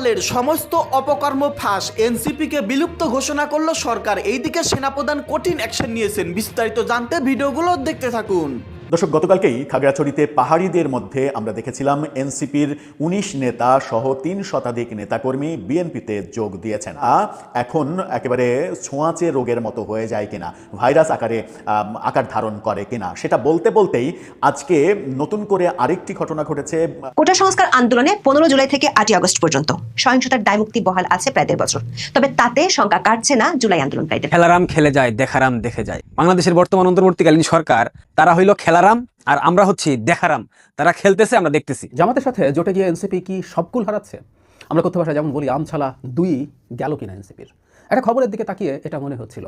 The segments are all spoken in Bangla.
দলের সমস্ত অপকর্ম ফাঁস এনসিপিকে বিলুপ্ত ঘোষণা করল সরকার। এইদিকে সেনাপ্রধান কঠিন অ্যাকশন নিয়েছেন। বিস্তারিত জানতে ভিডিওগুলো দেখতে থাকুন। দর্শক গতকালকেই খাগড়াছড়িতে পাহাড়িদের মধ্যে আমরা দেখেছিলাম এনসিপির উনিশ নেতা সহ তিন শতাধিক নেতাকর্মী বিএনপিতে যোগ দিয়েছেন। আ এখন একেবারে ছোঁয়াচে রোগের মতো হয়ে যায় কিনা ভাইরাস আকারে আকার ধারণ করে কিনা সেটা বলতে বলতেই আজকে নতুন করে আরেকটি ঘটনা ঘটেছে। কোটা সংস্কার আন্দোলনে পনেরো জুলাই থেকে আটই আগস্ট পর্যন্ত সহিংসতার দায়মুক্তি বহাল আছে প্রায় দেড় বছর। তবে তাতে শঙ্কা কাটছে না জুলাই আন্দোলনকারীদের। খেলারাম খেলে যায় দেখারাম দেখে যায়। বাংলাদেশের বর্তমান অন্তর্বর্তীকালীন সরকার তারা হইল খেলারাম আর আমরা হচ্ছি দেখারাম। তারা খেলতেছে, আমরা দেখতেছি। জামাতের সাথে জোটে গিয়ে এনসিপি কি সবকুল হারাচ্ছে? আমরা করতে ভাষায় যেমন বলি, আমছালা দুই গেল কিনা এনসিপির? একটা খবরের দিকে তাকিয়ে এটা মনে হচ্ছিল।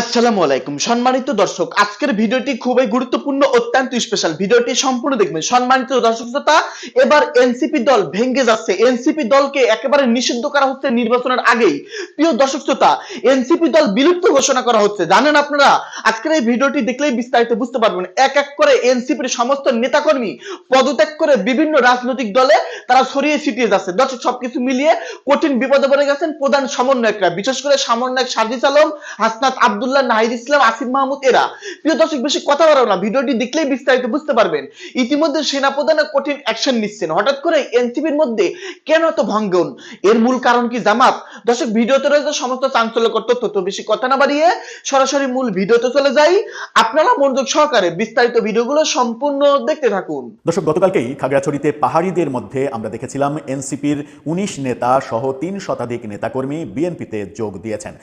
আসসালামু আলাইকুম। সম্মানিত দর্শক, আজকের ভিডিওটি খুবই গুরুত্বপূর্ণ, অত্যন্ত স্পেশাল ভিডিওটি সম্পূর্ণ দেখবেন। সম্মানিত দর্শক শ্রোতা, এবার এনসিপি দল ভেঙে যাচ্ছে। এনসিপি দলকে একেবারে নিষিদ্ধ করা হচ্ছে নির্বাচনের আগেই। প্রিয় দর্শক শ্রোতা, এনসিপি দল বিলুপ্ত ঘোষণা করা হচ্ছে। জানেন আপনারা, আজকের এই ভিডিওটি দেখলেই বিস্তারিত বুঝতে পারবেন। এক এক করে এনসিপির সমস্ত নেতাকর্মী পদত্যাগ করে বিভিন্ন রাজনৈতিক দলে তারা ছড়িয়ে ছিটিয়ে যাচ্ছে। দর্শক, সবকিছু মিলিয়ে কঠিন বিপদে পড়ে গেছেন প্রধান সমন্বয়করা। বিশেষ করে সমন্বয়ক সাজিদ আলম, হাসনাত আব্দুল্লাহ, নাহিদ ইসলাম, আসিফ মাহমুদ এরা। প্রিয় দর্শক, বেশি কথা বাড়াবো না, ভিডিওটি দেখলেই বিস্তারিত বুঝতে পারবেন। ইতিমধ্যে সেনাপ্রধানের কঠিন অ্যাকশন নিচ্ছেন। হঠাৎ করে এনসিপির মধ্যে কেন এত ভঙ্গন? এর মূল কারণ কি জামাত? দর্শক, ভিডিওতে রয়েছে সমস্ত চাঞ্চল্যকর তথ্য, তো বেশি কথা না বাড়িয়ে সরাসরি মূল ভিডিওতে চলে যাই। আপনারা মনোযোগ সহকারে বিস্তারিত ভিডিওগুলো সম্পূর্ণ দেখতে থাকুন। দর্শক, গতকালকেই খাগড়াছড়িতে পাহাড়িদের মধ্যে আমরা দেখেছিলাম এনসিপির উনিশ নেতা সহ তিন শতাধিক নেতাকর্মী বিএনপিতে যোগ দিয়েছেন।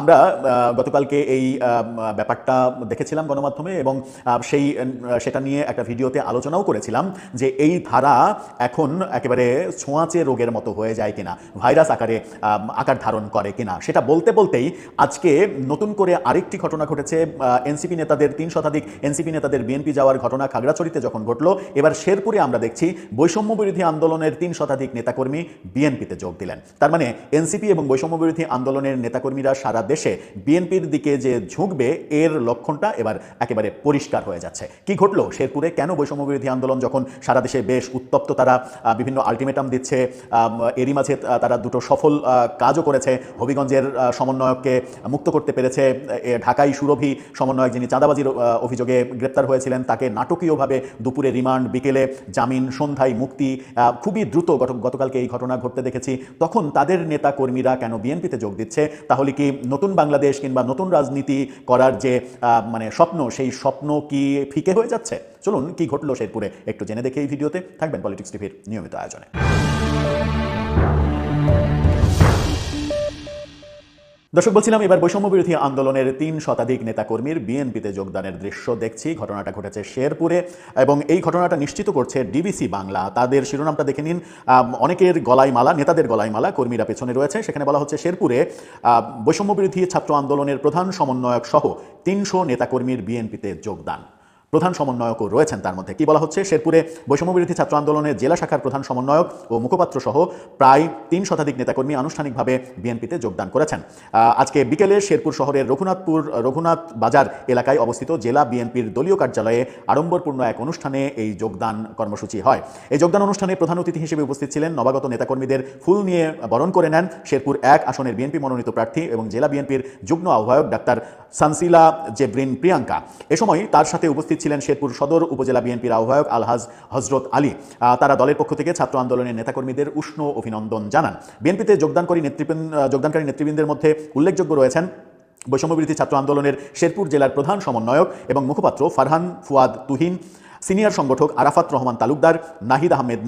আমরা গতকালকে এই ব্যাপারটা দেখেছিলাম গণমাধ্যমে এবং সেই সেটা নিয়ে একটা ভিডিওতে আলোচনাও করেছিলাম যে এই ধারা এখন একেবারে ছোঁয়াচে রোগের মতো হয়ে যায় কিনা, ভাইরাস আকারে আকার ধারণ করে কিনা। সেটা বলতে বলতেই আজকে নতুন করে আরেকটি ঘটনা ঘটেছে এনসিপি নেতাদের, তিন শতাধিক এনসিপি নেতাদের বিএনপি যাওয়ার ঘটনা খাগড়াছড়িতে যখন ঘটলো, এবার শেরপুরে আমরা দেখছি বৈষম্য বিরোধী আন্দোলনের তিন শতাধিক নেতাকর্মী বিএনপিতে যোগ দিলেন। তার মানে এনসিপি এবং বৈষম্য বিরোধী আন্দোলনের নেতাকর্মীরা সারা দেশে বিএনপির দিকে যে ঝুঁকবে, এর লক্ষণটা এবার একেবারে পরিষ্কার হয়ে যাচ্ছে। কি ঘটলো? শেরপুরে কেন বৈষম্য বিরোধী আন্দোলন যখন সারা দেশে বেশ উত্তপ্ত, তারা বিভিন্ন আলটিমেটাম দিচ্ছে এরই মাঝে তারা দুটো সফল কাজও করেছে। হবিগঞ্জের সমন্বয়ককে মুক্ত করতে পেরেছে ঢাকাই সুরভি সমন্বয়ক যিনি চাঁদাবাজির অভিযোগে গ্রেপ্তার হয়েছিলেন, তাকে নাটকীয়ভাবে দুপুরে রিমান্ড, বিকেলে জামিন, সন্ধ্যায় মুক্তি খুবই দ্রুত গতকালকে এই ঘটনা ঘটতে দেখেছি। তখন তাদের নেতা কর্মীরা কেন বিএনপিতে যোগ দিচ্ছে? তাহলে কি নতুন বাংলাদেশ কিংবা নতুন রাজনীতি করার যে মানে স্বপ্ন, সেই স্বপ্ন কি ফিকে হয়ে যাচ্ছে? চলুন কি ঘটলো শেরপুরে, একটু জেনে দেখে এই ভিডিওতে। থাকবেন পলিটিক্স টিভির নিয়মিত আয়োজনে। দর্শক, বলছিলাম এবার বৈষম্য বিরোধী আন্দোলনের তিন শতাধিক নেতাকর্মীর বিএনপিতে যোগদানের দৃশ্য দেখছি। ঘটনাটা ঘটেছে শেরপুরে এবং এই ঘটনাটা নিশ্চিত করছে ডিবিসি বাংলা। তাদের শিরোনামটা দেখে নিন। অনেকের গলায় মালা, নেতাদের গলায় মালা, কর্মীরা পেছনে রয়েছে। সেখানে বলা হচ্ছে শেরপুরে বৈষম্য বিরোধী ছাত্র আন্দোলনের প্রধান সমন্বয়ক সহ তিনশো নেতাকর্মীর বিএনপিতে যোগদান। প্রধান সমন্বয়কও রয়েছেন তার মধ্যে। কি বলা হচ্ছে? শেরপুরে বৈষম্য বিরোধী ছাত্র আন্দোলনের জেলা শাখার প্রধান সমন্বয়ক ও মুখপাত্র সহ প্রায় তিন শতাধিক নেতাকর্মী আনুষ্ঠানিকভাবে বিএনপিতে যোগদান করেছেন। আজকে বিকেলে শেরপুর শহরের রঘুনাথপুর, রঘুনাথ বাজার এলাকায় অবস্থিত জেলা বিএনপির দলীয় কার্যালয়ে আড়ম্বরপূর্ণ এক অনুষ্ঠানে এই যোগদান কর্মসূচি হয়। এই যোগদান অনুষ্ঠানে প্রধান অতিথি হিসেবে উপস্থিত ছিলেন নবাগত নেতাকর্মীদের ফুল নিয়ে বরণ করে নেন শেরপুর এক আসনের বিএনপি মনোনীত প্রার্থী এবং জেলা বিএনপির যুগ্ম আহ্বায়ক ডাক্তার সানসিলা জেব্রিন প্রিয়াঙ্কা। এ সময় তার সাথে উপস্থিত ছিলেন শেরপুর সদর উপজেলা বিএনপির আহ্বায়ক আলহাজ হজরত আলী। তারা দলের পক্ষ থেকে ছাত্র আন্দোলনের নেতাকর্মীদের উষ্ণ অভিনন্দন জানান। বিএনপিতে যোগদানকারী নেতৃবৃন্দ যোগদানকারী নেতৃবৃন্দের মধ্যে উল্লেখযোগ্য রয়েছেন বৈষম্যবিরোধী ছাত্র আন্দোলনের শেরপুর জেলার প্রধান সমন্বয়ক এবং মুখপাত্র ফারহান ফুয়াদ তুহিন সিনিয়র সংগঠক আরাফাত রহমান তালুকদার, নাহিদ আহমেদ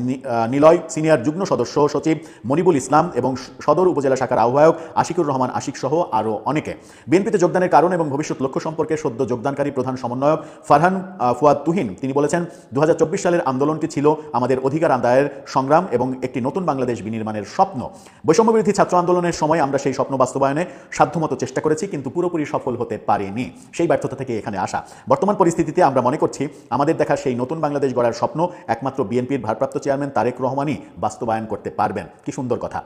নিলয়, সিনিয়র যুগ্ম সদস্য সচিব মনিবুল ইসলাম এবং সদর উপজেলা শাখার আহ্বায়ক আশিকুর রহমান আশিক সহ আরও অনেকে। বিএনপিতে যোগদানের কারণ এবং ভবিষ্যৎ লক্ষ্য সম্পর্কে সদ্য যোগদানকারী প্রধান সমন্বয়ক ফারহান ফুয়াদ তুহিন, তিনি বলেছেন দু হাজার চব্বিশ সালের আন্দোলনটি ছিল আমাদের অধিকার আদায়ের সংগ্রাম এবং একটি নতুন বাংলাদেশ বিনির্মাণের স্বপ্ন। বৈষম্যবিরোধী ছাত্র আন্দোলনের সময় আমরা সেই স্বপ্ন বাস্তবায়নে সাধ্যমতো চেষ্টা করেছি, কিন্তু পুরোপুরি সফল হতে পারিনি। সেই ব্যর্থতা থেকে এখানে আসা। বর্তমান পরিস্থিতিতে আমরা মনে করছি, আমাদের দেখা সেই নতুন বাংলাদেশ গড়ার স্বপ্ন একমাত্র বিএনপির ভারপ্রাপ্ত চেয়ারম্যান তারেক রহমানই বাস্তবায়ন করতে পারবেন। কি সুন্দর কথা।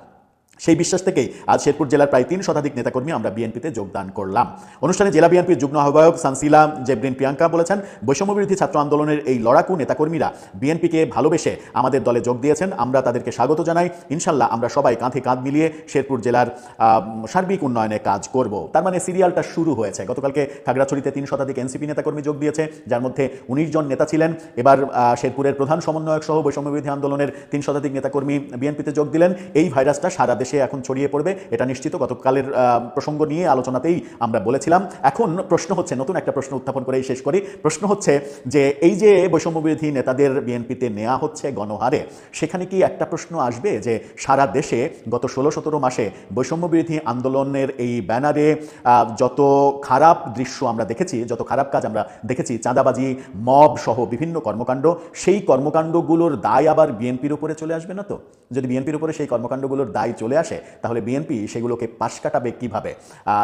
সেই বিশ্বাস থেকেই আজ শেরপুর জেলার প্রায় তিন শতাধিক নেতাকর্মী আমরা বিএনপিতে যোগদান করলাম। অনুষ্ঠানে জেলা বিএনপির যুগ্ম আহ্বায়ক সানসিলা জেব্রিন প্রিয়াঙ্কা বলেছেন, বৈষম্যবিরোধী ছাত্র আন্দোলনের এই লড়াকু নেতাকর্মীরা বিএনপিকে ভালোবেসে আমাদের দলে যোগ দিয়েছেন। আমরা তাদেরকে স্বাগত জানাই। ইনশাল্লাহ আমরা সবাই কাঁধে কাঁধ মিলিয়ে শেরপুর জেলার সার্বিক উন্নয়নে কাজ করব। তার মানে সিরিয়ালটা শুরু হয়েছে। গতকালকে খাগড়াছড়িতে তিন শতাধিক এনসিপি নেতাকর্মী যোগ দিয়েছে, যার মধ্যে উনিশ জন নেতা ছিলেন। এবার শেরপুরের প্রধান সমন্বয়ক সহ বৈষম্যবিরোধী আন্দোলনের তিন শতাধিক নেতাকর্মী বিএনপিতে যোগ দিলেন। এই ভাইরাসটা সারা দেশে এখন ছড়িয়ে পড়বে, এটা নিশ্চিত। গতকালের প্রসঙ্গ নিয়ে আলোচনাতেই আমরা বলেছিলাম। এখন প্রশ্ন হচ্ছে, নতুন একটা প্রশ্ন উত্থাপন করেই শেষ করি। প্রশ্ন হচ্ছে যে, এই যে বৈষম্যবিরোধী নেতাদের বিএনপিতে নেওয়া হচ্ছে গণহারে, সেখানে কি একটা প্রশ্ন আসবে যে, সারা দেশে গত ষোলো সতেরো মাসে বৈষম্যবিরোধী আন্দোলনের এই ব্যানারে যত খারাপ দৃশ্য আমরা দেখেছি, যত খারাপ কাজ আমরা দেখেছি, চাঁদাবাজি, মব সহ বিভিন্ন কর্মকাণ্ড, সেই কর্মকাণ্ডগুলোর দায় আবার বিএনপির উপরে চলে আসবে না তো? যদি বিএনপির উপরে সেই কর্মকাণ্ডগুলোর দায় চলে আসে, তাহলে বিএনপি সেগুলোকে পাশ কাটাবে কীভাবে?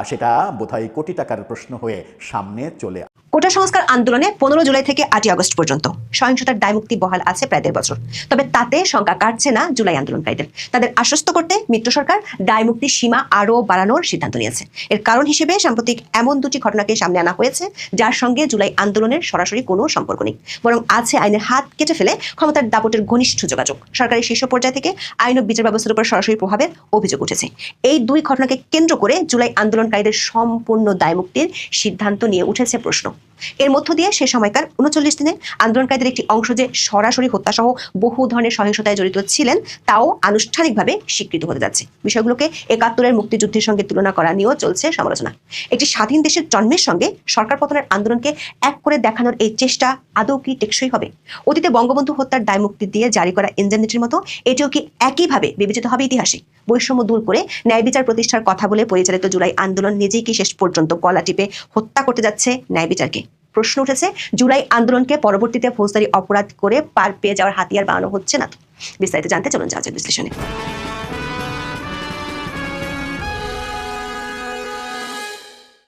সেটা বোধহয় কোটি টাকার প্রশ্ন হয়ে সামনে চলে কোটা সংস্কার আন্দোলনে পনেরো জুলাই থেকে আটই আগস্ট পর্যন্ত। সহিংসতার দায়মুক্তি বহাল আছে প্রায় দেড় বছর। তবে তাতে শঙ্কা কাটছে না জুলাই আন্দোলনকারীদের। তাদের আশ্বস্ত করতে মিত্র সরকার দায়মুক্তির সীমা আরও বাড়ানোর সিদ্ধান্ত নিয়েছে। এর কারণ হিসেবে সাম্প্রতিক এমন দুটি ঘটনাকে সামনে আনা হয়েছে, যার সঙ্গে জুলাই আন্দোলনের সরাসরি কোনো সম্পর্ক নেই। বরং আছে আইনের হাত কেটে ফেলে ক্ষমতার দাপটের ঘনিষ্ঠ যোগাযোগ। সরকারি শীর্ষ পর্যায় থেকে আইন ও বিচার ব্যবস্থার উপর সরাসরি প্রভাবের অভিযোগ উঠেছে। এই দুই ঘটনাকে কেন্দ্র করে জুলাই আন্দোলনকারীদের সম্পূর্ণ দায়মুক্তির সিদ্ধান্ত নিয়ে উঠেছে প্রশ্ন। এর মধ্য দিয়ে সে সময়কার উনচল্লিশ দিনে আন্দোলনকারীদের একটি অংশ যে সরাসরি হত্যাসহ বহু ধরনের সহিংসতায় জড়িত ছিলেন, তাও আনুষ্ঠানিকভাবে স্বীকৃত হতে যাচ্ছে। বিষয়গুলোকে একাত্তরের মুক্তিযুদ্ধের সঙ্গে তুলনা করা নিয়েও চলছে সমালোচনা। একটি স্বাধীন দেশের জন্মের সঙ্গে সরকার পতনের আন্দোলনকে এক করে দেখানোর এই চেষ্টা আদৌ কি টেকসই হবে? অতীতে বঙ্গবন্ধু হত্যার দায় মুক্তি দিয়ে জারি করা ইন্দ্রানীতির মতো এটিও কি একইভাবে বিবেচিত হবে ইতিহাসে? বৈষম্য দূর করে ন্যায় বিচার প্রতিষ্ঠার কথা বলে পরিচালিত জুলাই আন্দোলন নিজেই কি শেষ পর্যন্ত গলা টিপে হত্যা করতে যাচ্ছে ন্যায় বিচারকে? প্রশ্ন উঠেছে, জুলাই আন্দোলনকে পরবর্তীতে ফৌজদারি অপরাধ করে পার পেয়ে যাওয়ার হাতিয়ার বানানো হচ্ছে না বিস্তারিত জানতে চলুন যাওয়া বিশ্লেষণে।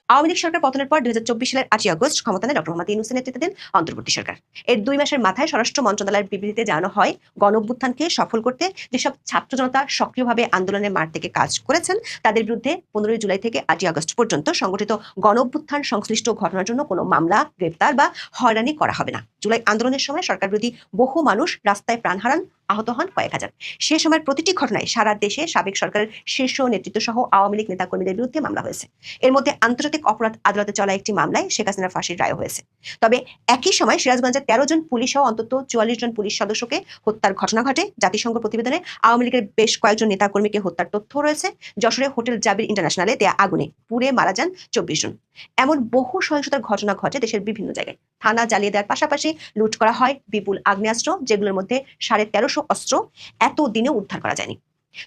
আওয়ামী লীগ সরকার পতনের পর দুই সালের আটই আগস্ট ক্ষমতা নেয় ডক্টর মোহাম্মদ ইউনুসের নেতৃত্বাধীন অন্তর্বর্তী সরকার। এর দুই মাসের মাথায় স্বরাষ্ট্র মন্ত্রণালয়ের বিবৃতিতে জানানো হয় গণ অভ্যুত্থানকে সফল করতে যেসব ছাত্র জনতা সক্রিয়ভাবে আন্দোলনের মাঠ থেকে কাজ করেছেন, তাদের বিরুদ্ধে পনেরোই জুলাই থেকে আটই আগস্ট পর্যন্ত সংগঠিত গণ অভ্যুত্থান সংশ্লিষ্ট ঘটনার জন্য কোনো মামলা, গ্রেপ্তার বা হয়রানি করা হবে না। জুলাই আন্দোলনের সময় সরকার বিরোধী বহু মানুষ রাস্তায় প্রাণ হারান আহত হন কয়েক হাজার। সে সময়ের প্রতিটি ঘটনায় সারা দেশে সাবেক সরকারের শীর্ষ নেতৃত্ব সহ আওয়ামী লীগ নেতাকর্মীদের বিরুদ্ধে মামলা হয়েছে। এর মধ্যে আন্তর্জাতিক অপরাধ আদালতে চলা একটি মামলায় শেখ হাসিনার ফাঁসির রায় হয়েছে। তবে একই সময় সিরাজগঞ্জের তেরো জন পুলিশ সহ অন্তত চুয়াল্লিশ জন পুলিশ সদস্যকে হত্যার ঘটনা ঘটে। জাতিসংঘ প্রতিবেদনে আওয়ামী লীগের বেশ কয়েকজন নেতাকর্মীকে হত্যার তথ্য রয়েছে। যশোরে হোটেল জাবির ইন্টারন্যাশনালে দেয়া আগুনে পুড়ে মারা যান চব্বিশ জন। এমন বহু সহিংসতার ঘটনা ঘটে দেশের বিভিন্ন জায়গায়। থানা জ্বালিয়ে দেওয়ার পাশাপাশি লুট করা হয় বিপুল আগ্নেয়াস্ত্র, যেগুলোর মধ্যে সাড়ে তেরোশো অস্ত্র এত দিনে উদ্ধার করা যায়নি।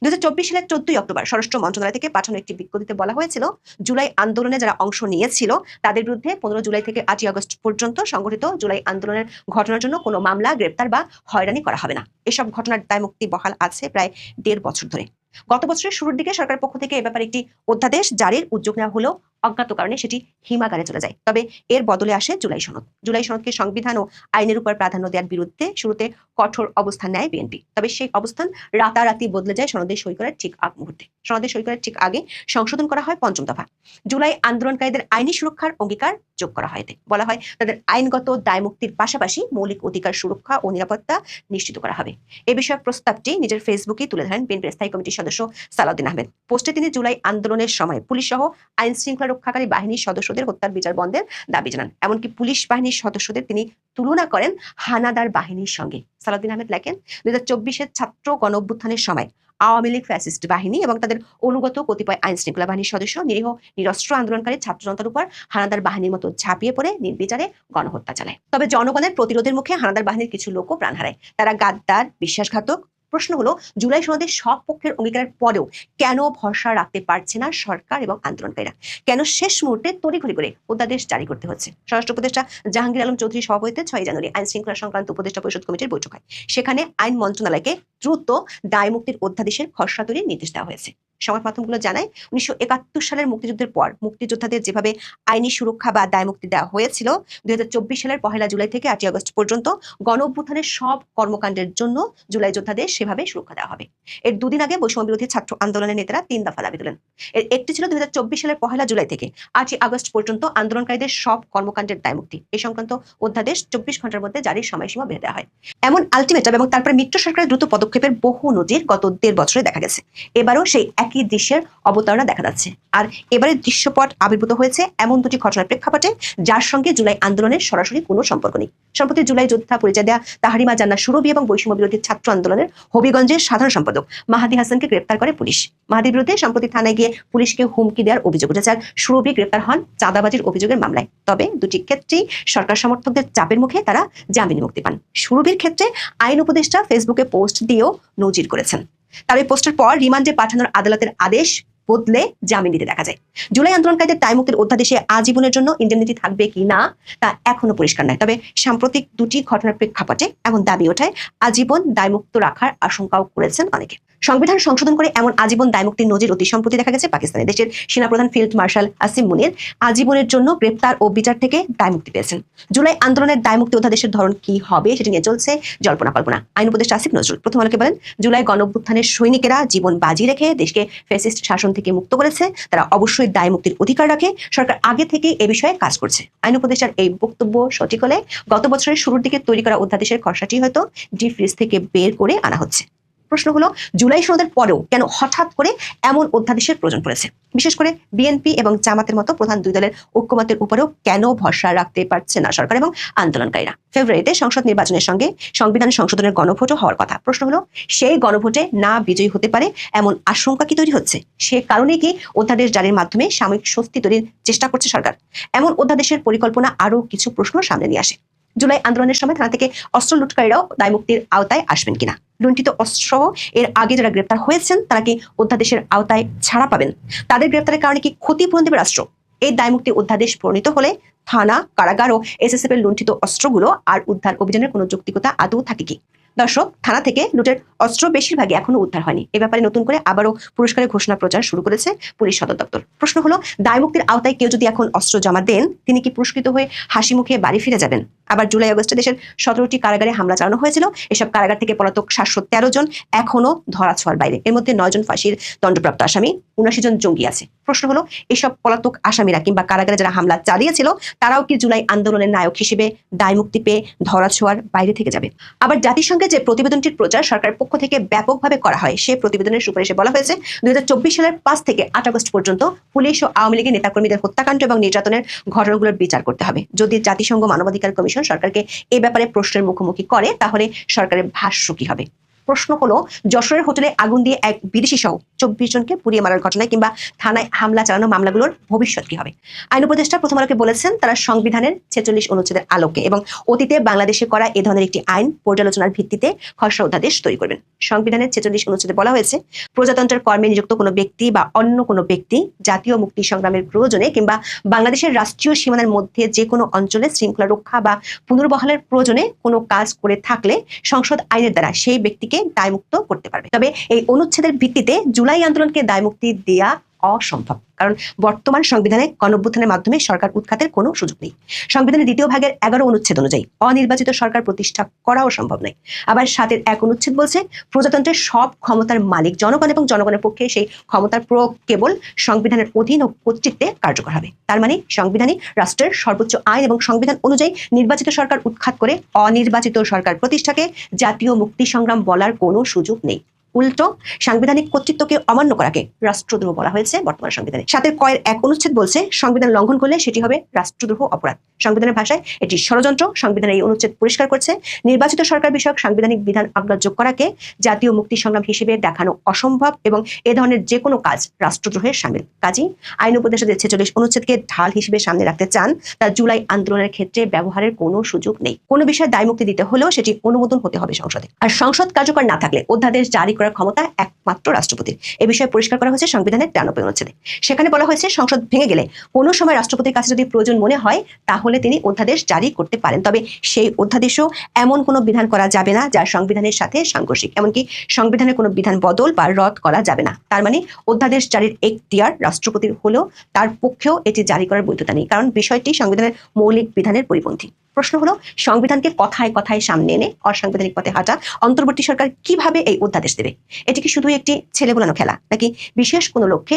দুই সালের চোদ্দই অক্টোবর স্বরাষ্ট্র মন্ত্রণালয় থেকে পাঠানো একটি বিজ্ঞপ্তিতে বলা হয়েছিল, জুলাই আন্দোলনে যারা অংশ নিয়েছিল, তাদের বিরুদ্ধে পনেরো জুলাই থেকে আটই আগস্ট পর্যন্ত সংগঠিত জুলাই আন্দোলনের ঘটনার জন্য কোনো মামলা, গ্রেপ্তার বা হয়রানি করা হবে না। এসব ঘটনার দায় মুক্তি বহাল আছে প্রায় দেড় বছর ধরে। গত বছরের শুরুর দিকে সরকারের পক্ষ থেকে এ ব্যাপারে একটি অধ্যাদেশ জারির উদ্যোগ নেওয়া হলেও অজ্ঞাত কারণে সেটি হিমাগারে চলে যায়। তবে এর বদলে আসে জুলাই সনদ। জুলাই সনদকে সংবিধান ও আইনের উপর প্রাধান্য দেওয়ার বিরুদ্ধে শুরুতে কঠোর অবস্থান নেয় বিএনপি। তবে সেই অবস্থান রাতারাতি বদলে যায় সনদে সই করার ঠিক আগ মুহূর্তে। সনদে সই করার ঠিক আগে সংশোধন করা হয় পঞ্চম দফা। জুলাই আন্দোলনকারীদের আইনি সুরক্ষার অঙ্গীকার যোগ করা হয় বলা হয় তাদের আইনগত দায় মুক্তির পাশাপাশি মৌলিক অধিকার সুরক্ষা ও নিরাপত্তা নিশ্চিত করা হবে। এ বিষয়ক প্রস্তাবটি নিজের ফেসবুকে তুলে ধরেন বিএনপির স্থায়ী কমিটির সদস্য সালাউদ্দিন আহমেদ। পোস্টে তিনি জুলাই আন্দোলনের সময় পুলিশ সহ আইন শৃঙ্খলা রক্ষাকারী বাহিনীর সদস্যদের হত্যার বিচার বন্ধের দাবি জানান। এমনকি পুলিশ বাহিনীর সদস্যদের তিনি তুলনা করেন হানাদার বাহিনীর সঙ্গে। সালাউদ্দিন আহমেদ লেখেন দুই হাজার চব্বিশের ছাত্র গণ অভ্যুত্থানের সময় আওয়ামী লীগ ফ্যাসিস্ট বাহিনী এবং তাদের অনুগত কতিপয় আইন শৃঙ্খলা বাহিনীর সদস্য নিরীহ, নিরস্ত্র আন্দোলনকারী ছাত্র জনতার উপর হানাদার বাহিনীর মতো ঝাঁপিয়ে পড়ে নির্বিচারে গণহত্যা চালায়। তবে জনগণের প্রতিরোধের মুখে হানাদার বাহিনীর কিছু লোকও প্রাণ হারায়। তারা গাদ্দার, বিশ্বাসঘাতক প্রশ্ন হলো জুলাই সনদে সব পক্ষের অঙ্গীকারের পরেও কেন ভরসা রাখতে পারছে না সরকার এবং আন্দোলনকারীরা? কেন শেষ মুহূর্তে তড়িঘড়ি করে অধ্যাদেশ জারি করতে হচ্ছে? স্বরাষ্ট্র উপদেষ্টা জাহাঙ্গীর আলম চৌধুরী সভাপতিতে ছয় জানুয়ারি আইন শৃঙ্খলা সংক্রান্ত উপদেষ্টা পরিষদ কমিটির বৈঠক হয়। সেখানে আইন মন্ত্রণালয়কে দ্রুত দায় মুক্তির অধ্যাদেশের খসড়া তৈরির নির্দেশ দেওয়া হয়েছে। সংবাদ মাধ্যমগুলো জানায় উনিশশো একাত্তর সালের মুক্তিযুদ্ধের পর মুক্তিযোদ্ধাদের যেভাবে আইনি সুরক্ষা বা দায়মুক্তি দেওয়া হয়েছিল, দুই সালের পহেলা জুলাই থেকে আটই আগস্ট পর্যন্ত গণ অভ্যুত্থানের সব কর্মকাণ্ডের জন্য জুলাই যোদ্ধাদের সেভাবে সুরক্ষা দেওয়া হবে। এর দুদিন আগে বৈষম্য বিরোধী ছাত্র আন্দোলনের নেতারা তিন দফা দাবি তোলেন। এর একটি ছিল দুই সালের পহেলা জুলাই থেকে আটই আগস্ট পর্যন্ত আন্দোলনকারীদের সব কর্মকাণ্ডের দায়মুক্তি। এই সংক্রান্ত অধ্যাদেশ চব্বিশ ঘণ্টার মধ্যে জারির সময়সীমা বেঁধে দেওয়া হয়। এমন আলটিমেটাম এবং তারপরে মিত্র সরকারের দ্রুত পদক্ষেপের বহু নজির গত দেড় বছরে দেখা গেছে। এবারও সেই একই দৃশ্যের অবতারণা দেখা যাচ্ছে। আর এবারে দৃশ্যপট আবির্ভূত হয়েছে এমন দুটি ঘটনার প্রেক্ষাপটে, যার সঙ্গে জুলাই আন্দোলনের সরাসরি কোনো সম্পর্ক নেই। সম্প্রতি জুলাই যোদ্ধা পরিচয় দেয়া তাহারিমা জান্না সুরভি এবং বৈষম্য বিরোধী ছাত্র আন্দোলনের হবিগঞ্জের সাধারণ সম্পাদক মাহাদি হাসানকে গ্রেপ্তার করে পুলিশ। মাহাদির বিরুদ্ধে সম্প্রতি থানায় গিয়ে পুলিশকে হুমকি দেওয়ার অভিযোগ উঠেছে আর সুরভি গ্রেপ্তার হন চাঁদাবাজির অভিযোগের মামলায়। তবে দুটি ক্ষেত্রেই সরকার সমর্থকদের চাপের মুখে তারা জামিনে মুক্তি পান। সুরভির ক্ষেত্রে আইন উপদেষ্টা ফেসবুকে পোস্ট দিয়েও নজির করেছেন। তার এই পোস্টের পর রিমান্ডে পাঠানোর আদালতের আদেশ বদলে জামিন দিতে দেখা যায়। জুলাই আন্দোলনকারীদের দায়মুক্তির অধ্যাদেশে আজীবনের জন্য ইন্ডেমনিটি থাকবে কি না, তা এখনও পরিষ্কার নয়। তবে সাম্প্রতিক দুটি ঘটনার প্রেক্ষাপটে এমন দাবি ওঠায় আজীবন দায়মুক্ত রাখার আশঙ্কাও করেছেন অনেকে। সংবিধান সংশোধন করে এমন আজীবন দায়মুক্তির নজির অতি সম্প্রতি দেখা গেছে পাকিস্তানে দেশের সেনাপ্রধান ফিল্ড মার্শাল আসিম মুনির আজীবনের জন্য গ্রেপ্তার ও বিচার থেকে দায়মুক্তি পেয়েছেন। জুলাই আন্দোলনের দায়মুক্তি অধ্যাদেশের ধরন কি হবে সেটি নিয়ে চলছে জল্পনা কল্পনা। আইন উপদেষ্টা আসিফ নজরুল প্রথম আলোকে বলেন, জুলাই গণঅভ্যুত্থানের সৈনিকেরা জীবন বাজি রেখে দেশকে ফ্যাসিস্ট শাসন থেকে মুক্ত করেছে, তারা অবশ্যই দায় মুক্তির অধিকার রাখে। সরকার আগে থেকে এ বিষয়ে কাজ করছে। আইন উপদেষ্টার এই বক্তব্য সঠিক হলে গত বছরের শুরুর দিকে তৈরি করা অধ্যাদেশের খসড়াটি হয়তো ডিফ্রিজ থেকে বের করে আনা হচ্ছে। প্রশ্ন হলো, জুলাই সনদের পরেও কেন হঠাৎ করে এমন অধ্যাদেশের প্রয়োজন পড়েছে? বিশেষ করে বিএনপি এবং জামাতের মতো প্রধান দুই দলের ঐক্যমতের উপরেও কেন ভরসা রাখতে পারছে না সরকার এবং আন্দোলনকারীরা? ফেব্রুয়ারিতে সংসদ নির্বাচনের সঙ্গে সংবিধান সংশোধনের গণভোটও হওয়ার কথা। প্রশ্ন হলো, সেই গণভোটে না বিজয়ী হতে পারে এমন আশঙ্কা কি তৈরি হচ্ছে? সে কারণে কি অধ্যাদেশ জারির মাধ্যমে সাময়িক স্বস্তি তৈরির চেষ্টা করছে সরকার? এমন অধ্যাদেশের পরিকল্পনা আরও কিছু প্রশ্ন সামনে নিয়ে আসে। জুলাই আন্দোলনের সময় থানা থেকে অস্ত্র লুটকারীরাও দায়মুক্তির আওতায় আসবেন কিনা? লুণ্ঠিত অস্ত্র এর আগে যারা গ্রেপ্তার হয়েছেন, তারা কি অধ্যাদেশের আওতায় ছাড়া পাবেন? তাদের গ্রেপ্তারের কারণে কি ক্ষতিপূরণ দেবে রাষ্ট্র? এই দায়মুক্তি অধ্যাদেশ প্রণীত হলে থানা, কারাগার ও এসএসএফ এর লুণ্ঠিত অস্ত্রগুলো আর উদ্ধার অভিযানের কোনো যৌক্তিকতা আদৌ থাকে কি? দর্শক, থানা থেকে লুটের অস্ত্র বেশিরভাগই এখনও উদ্ধার হয়নি। এ ব্যাপারে নতুন করে আবারও পুরস্কারের ঘোষণা প্রচার শুরু করেছে পুলিশ সদর দপ্তর। প্রশ্ন হলো, দায়মুক্তির আওতায় কেউ যদি এখন অস্ত্র জমা দেন, তিনি কি পুরস্কৃত হয়ে হাসি মুখে বাড়ি ফিরে যাবেন? আবার জুলাই আগস্টে দেশের সতেরোটি কারাগারে হামলা চালানো হয়েছিল। এসব কারাগার থেকে পলাতক সাতশো তেরো জন এখনও ধরা ছোঁয়ার বাইরে। এর মধ্যে নয় জন ফাঁসির দণ্ডপ্রাপ্ত আসামি উনাশি জন জঙ্গি আছে। প্রশ্ন হলো, এসব পলাতক আসামিরা কিংবা কারাগারে যারা হামলা চালিয়েছিল, তারাও কি জুলাই আন্দোলনের নায়ক হিসেবে দায়মুক্তি পেয়ে ধরা ছোঁয়ার বাইরে থেকে যাবে? আবার জাতিসংঘের যে প্রতিবেদনটির প্রচার সরকারের পক্ষ থেকে ব্যাপকভাবে করা হয়, সে প্রতিবেদনের সুপারিশে বলা হয়েছে দুই হাজার চব্বিশ সালের পাঁচ থেকে আট আগস্ট পর্যন্ত পুলিশ ও আওয়ামী লীগের নেতাকর্মীদের হত্যাকাণ্ড এবং নির্যাতনের ঘটনাগুলোর বিচার করতে হবে। যদি জাতিসংঘ মানবাধিকার কমিশন সরকারকে এ ব্যাপারে প্রশ্নের মুখোমুখি করে, তাহলে সরকারের ভাষ্য কি হবে? প্রশ্ন হলো যশোরের হোটেলে আগুন দিয়ে এক বিদেশি সহ চব্বিশ জনকে পুড়িয়ে মারার ঘটনায় কিংবা থানায় হামলা চালানো মামলাগুলোর ভবিষ্যৎ কি হবে? আইন উপদেষ্টা প্রথম আলোকে বলেছেন, তারা সংবিধানের ছেচল্লিশ অনুচ্ছেদের আলোকে এবং অতীতে বাংলাদেশে করা এ ধরনের একটি আইন পর্যালোচনার ভিত্তিতে খসড়া অধ্যাদেশ তৈরি করবেন। সংবিধানের ছেচল্লিশ অনুচ্ছেদে বলা হয়েছে, প্রজাতন্ত্রের কর্মে নিযুক্ত কোনো ব্যক্তি বা অন্য কোনো ব্যক্তি জাতীয় মুক্তি সংগ্রামের প্রয়োজনে কিংবা বাংলাদেশের রাষ্ট্রীয় সীমানার মধ্যে যে কোনো অঞ্চলে শৃঙ্খলা রক্ষা বা পুনর্বহালের প্রয়োজনে কোনো কাজ করে থাকলে সংসদ আইনের দ্বারা সেই ব্যক্তিকে দায়মুক্ত করতে পারবে। তবে এই অনুচ্ছেদের ভিত্তিতে জুলাই আন্দোলনকে দায়মুক্তি দেয়া অসম্ভব। কারণ বর্তমান সংবিধানে গণঅভ্যুত্থানের মাধ্যমে সরকার উৎখাতের কোনো সুযোগ নেই। সংবিধানের দ্বিতীয় ভাগের এগারো অনুচ্ছেদ অনুযায়ী অনির্বাচিত সরকার প্রতিষ্ঠা করাও সম্ভব নয়। আবার সাতের এক অনুচ্ছেদ বলছে, প্রজাতন্ত্রের সব ক্ষমতার মালিক জনগণ এবং জনগণের পক্ষে সেই ক্ষমতার প্রয়োগ কেবল সংবিধানের অধীন ও কর্তৃত্বে কার্যকর হবে। তার মানে সংবিধানই রাষ্ট্রের সর্বোচ্চ আইন এবং সংবিধান অনুযায়ী নির্বাচিত সরকার উৎখাত করে অনির্বাচিত সরকার প্রতিষ্ঠাকে জাতীয় মুক্তি সংগ্রাম বলার কোনো সুযোগ নেই। উল্টো সাংবিধানিক কর্তৃত্বকে অমান্য করাকে রাষ্ট্রদ্রোহ বলা হয়েছে বর্তমান সংবিধানে। সাতের কয়ের এক অনুচ্ছেদ বলছে, সংবিধান লঙ্ঘন করলে সেটি হবে রাষ্ট্রদ্রোহ অপরাধ। সংবিধানের ভাষায় এটি ষড়যন্ত্র সংবিধানের এই অনুচ্ছেদ পরিষ্কার করছে। নির্বাচিত সরকার বিষয়ক সাংবিধানিক বিধান অগ্রাহ্য করাকে জাতীয় মুক্তি সংগ্রাম হিসেবে দেখানো অসম্ভব এবং এ ধরনের যে কোনো কাজ রাষ্ট্রদ্রোহের সামিল। কাজী আইন উপদেষ্টাদের ছেচল্লিশ অনুচ্ছেদকে ঢাল হিসেবে সামনে রাখতে চান, তা জুলাই আন্দোলনের ক্ষেত্রে ব্যবহারের কোনো সুযোগ নেই। কোনো বিষয়ে দায়মুক্তি দিতে হলেও সেটি অনুমোদন হতে হবে সংসদে। আর সংসদ কার্যকর না থাকলে অধ্যাদেশ জারি করার করার ক্ষমতা একমাত্র রাষ্ট্রপতির। এ বিষয়ে পরিষ্কার করা হয়েছে সংবিধানের তিরানব্বই অনুচ্ছেদে। সেখানে বলা হয়েছে, সংসদ ভেঙে গেলে কোনো সময় রাষ্ট্রপতির কাছে যদি প্রয়োজন মনে হয়, তাহলে তিনি অধ্যাদেশ জারি করতে পারেন। তবে সেই অধ্যাদেশও এমন কোনো বিধান করা যাবে না যা সংবিধানের সাথে সাংঘর্ষিক। এমনকি সংবিধানের কোনো বিধান বদল বা রদ করা যাবে না। তার মানে অধ্যাদেশ জারির এখতিয়ার রাষ্ট্রপতির হলেও তার পক্ষেও এটি জারি করার বৈধতা নেই। কারণ বিষয়টি সংবিধানের মৌলিক বিধানের পরিপন্থী। প্রশ্ন হলো, সংবিধানকে কথায় কথায় সামনে এনে অসাংবিধানিক পথে হাঁটা অন্তর্বর্তী সরকার কীভাবে এই অধ্যাদেশ দেবে? এটি কি শুধু একটি ছেলে বোলানো খেলা, নাকি বিশেষ কোনো লক্ষ্যে?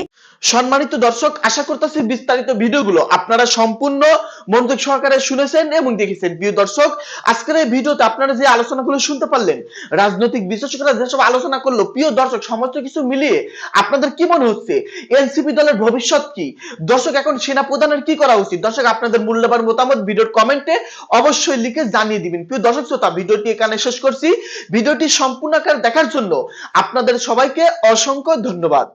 সম্মানিত দর্শক, আশা করতেছি বিস্তারিত ভিডিওগুলো আপনারা সম্পূর্ণ মনোযোগ সহকারে শুনেছেন এবং দেখেছেন। প্রিয় দর্শক, আজকের এই ভিডিওতে আপনারা যে আলোচনাগুলো শুনতে পারলেন, রাজনৈতিক বিশ্লেষকরা যেসব আলোচনা করল, প্রিয় দর্শক, সমস্ত কিছু মিলিয়ে আপনাদের কি মনে হচ্ছে? এনসিপি দলের ভবিষ্যৎ কি? দর্শক, এখন সেনা প্রধানের কি করা উচিত? দর্শক, আপনাদের মূল্যবান মতামত ভিডিওর কমেন্টে অবশ্যই লিখে জানিয়ে দিবেন। প্রিয় দর্শক শ্রোতা, ভিডিওটি এখানে শেষ করছি। ভিডিওটি সম্পূর্ণ আকার দেখার জন্য আপনাদের সবাইকে অসংখ্য ধন্যবাদ।